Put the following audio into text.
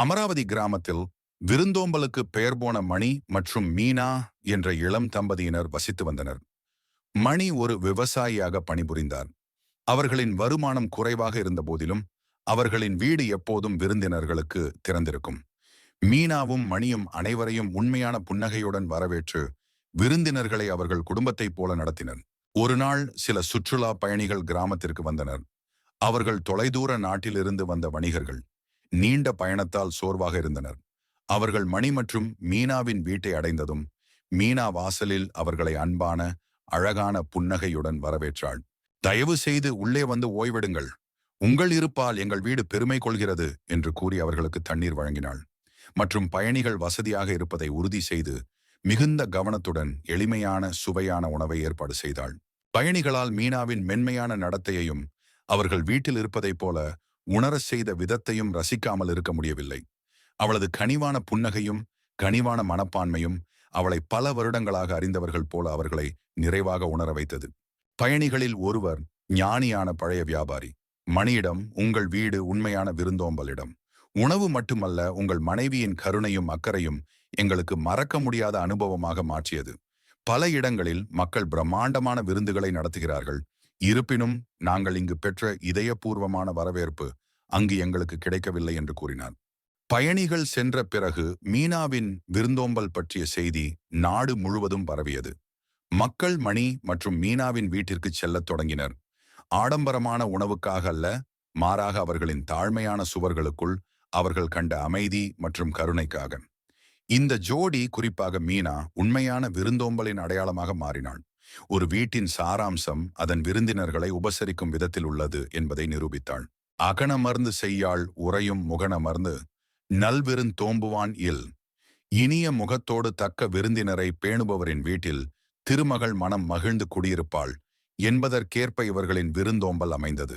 அமராவதி கிராமத்தில் விருந்தோம்பலுக்கு பெயர் போன மணி மற்றும் மீனா என்ற இளம் தம்பதியினர் வசித்து வந்தனர். மணி ஒரு விவசாயியாக பணிபுரிந்தார். அவர்களின் வருமானம் குறைவாக இருந்த போதிலும் அவர்களின் வீடு எப்போதும் விருந்தினர்களுக்கு திறந்திருக்கும். மீனாவும் மணியும் அனைவரையும் உண்மையான புன்னகையுடன் வரவேற்று விருந்தினர்களை அவர்கள் குடும்பத்தைப் போல நடத்தினர். ஒரு நாள் சில சுற்றுலா பயணிகள் கிராமத்திற்கு வந்தனர். அவர்கள் தொலைதூர நாட்டிலிருந்து வந்த வணிகர்கள். நீண்ட பயணத்தால் சோர்வாக இருந்தனர். அவர்கள் மணி மற்றும் மீனாவின் வீட்டை அடைந்ததும் மீனா வாசலில் அவர்களை அன்பான அழகான புன்னகையுடன் வரவேற்றாள். தயவு செய்து உள்ளே வந்து ஓய்வெடுங்கள். உங்கள் இருப்பால் எங்கள் வீடு பெருமை கொள்கிறது என்று கூறி அவர்களுக்கு தண்ணீர் வழங்கினாள். மற்றும் பயணிகள் வசதியாக இருப்பதை உறுதி செய்து மிகுந்த கவனத்துடன் எளிமையான சுவையான உணவை ஏற்பாடு செய்தாள். பயணிகளால் மீனாவின் மென்மையான நடத்தையையும் அவர்கள் வீட்டில் இருப்பதைப் போல உணரச் செய்த விதத்தையும் ரசிக்காமல் இருக்க முடியவில்லை. அவளது கனிவான புன்னகையும் கனிவான மனப்பான்மையும் அவளை பல வருடங்களாக அறிந்தவர்கள் போல அவர்களை நிறைவாக உணர வைத்தது. பயணிகளில் ஒருவர் ஞானியான பழைய வியாபாரி மணியிடம் உங்கள் வீடு உண்மையான விருந்தோம்பலிடம். உணவு மட்டுமல்ல உங்கள் மனைவியின் கருணையும் அக்கறையும் எங்களுக்கு மறக்க முடியாத அனுபவமாக மாற்றியது. பல இடங்களில் மக்கள் பிரம்மாண்டமான விருந்துகளை நடத்துகிறார்கள். இருப்பினும் நாங்கள் இங்கு பெற்ற இதயபூர்வமான வரவேற்பு அங்கு எங்களுக்கு கிடைக்கவில்லை என்று கூறினார். பயணிகள் சென்ற பிறகு மீனாவின் விருந்தோம்பல் பற்றிய செய்தி நாடு முழுவதும் பரவியது. மக்கள் மணி மற்றும் மீனாவின் வீட்டிற்கு செல்லத் தொடங்கினர். ஆடம்பரமான உணவுக்காக அல்ல மாறாக அவர்களின் தாழ்மையான சுவர்களுக்குள் அவர்கள் கண்ட அமைதி மற்றும் கருணைக்காக. இந்த ஜோடி குறிப்பாக மீனா உண்மையான விருந்தோம்பலின் அடையாளமாக மாறினாள். ஒரு வீட்டின் சாராம்சம் அதன் விருந்தினர்களை உபசரிக்கும் விதத்தில் உள்ளது என்பதை நிரூபித்தாள். அகனமர்ந்து செய்யாள் உறையும் முகனமர்ந்து நல்விருந்தோம்புவான் இல். இனிய முகத்தோடு தக்க விருந்தினரை பேணுபவரின் வீட்டில் திருமகள் மனம் மகிழ்ந்து குடியிருப்பாள் என்பதற்கேற்ப இவர்களின் விருந்தோம்பல் அமைந்தது.